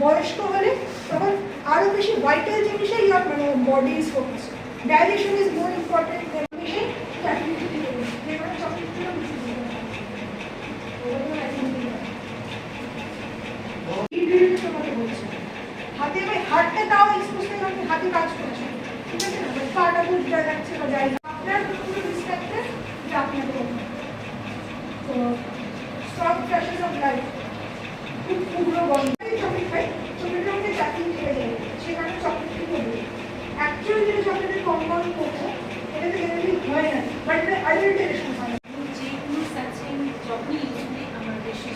বয়স্ক হলে তখন আরও বেশি ভাইটাল জিনিসে মানে body is focus digestion is more important হাতে হাতটা তাও এক্সপোজ হাতে কাজ করছে। ঠিক আছে? পাটা খুব লাগছে বা যাই লাইফ খুব গন্ধ। মধ্যে চাকরি খেয়ে যায় সেখানে চকলেট কি করবে? অ্যাকচুয়ালি যেটা চকলেটের কম্পাউন্ড করছে এটাতে জেনারেলি হয় না। বাট এটা আইডেন্টিফিকেশন হয়। যে কোনো যখনই ইউজ করি আমার বেশি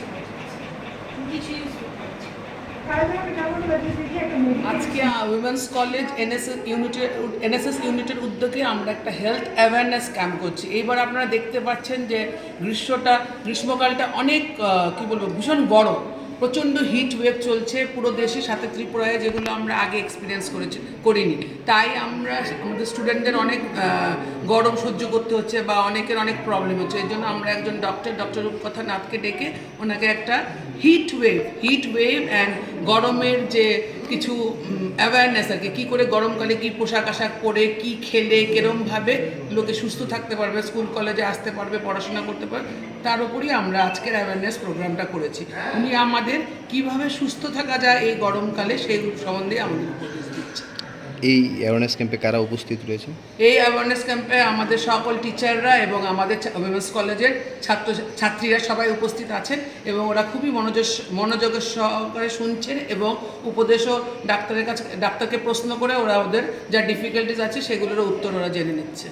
কিছু ইউজ করতে আজকে উইমেন্স কলেজ এনএসএস ইউনিটের এনএসএস ইউনিটের উদ্যোগে আমরা একটা হেলথ অ্যাওয়ারনেস ক্যাম্প করছি। এইবার আপনারা দেখতে পাচ্ছেন যে গ্রীষ্মটা, গ্রীষ্মকালটা অনেক কি বলব, ভীষণ গরম। প্রচণ্ড হিট ওয়েভ চলছে পুরো দেশে, সাথে ত্রিপুরায়, যেগুলো আমরা আগে এক্সপিরিয়েন্স করেছি, করিনি। তাই আমরা আমাদের স্টুডেন্টদের অনেক গরম সহ্য করতে হচ্ছে বা অনেকের অনেক প্রবলেম হচ্ছে। এই জন্য আমরা একজন ডক্টর ডক্টর রূপকথা নাথকে ডেকে ওনাকে একটা heat wave heat wave and গরমের যে কিছু অ্যাওয়ারনেস আর কি, কী করে গরমকালে কী পোশাক আশাক পরে কী খেলে কেরমভাবে লোকে সুস্থ থাকতে পারবে স্কুল কলেজে আসতে পারবে, পড়াশোনা করতে পারবে, তার উপরই আমরা আজকের অ্যাওয়ারনেস প্রোগ্রামটা করেছি। উনি আমাদের কীভাবে সুস্থ থাকা যায় এই গরমকালে সেই সম্বন্ধে আমাদের উপদেশ দিচ্ছে এই অ্যাওয়ারনেস ক্যাম্পে কারা উপস্থিত রয়েছে? এই অ্যাওয়ারনেস ক্যাম্পে আমাদের সকল টিচাররা এবং আমাদের উইমেন্স কলেজের ছাত্র, ছাত্রীরা সবাই উপস্থিত আছেন এবং ওরা খুবই মনোযোগ মনোযোগের সহকারে শুনছেন এবং উপদেশও ডাক্তারের কাছে, ডাক্তারকে প্রশ্ন করে ওরা ওদের যা ডিফিকাল্টিস আছে সেগুলোরও উত্তর ওরা জেনে নিচ্ছে।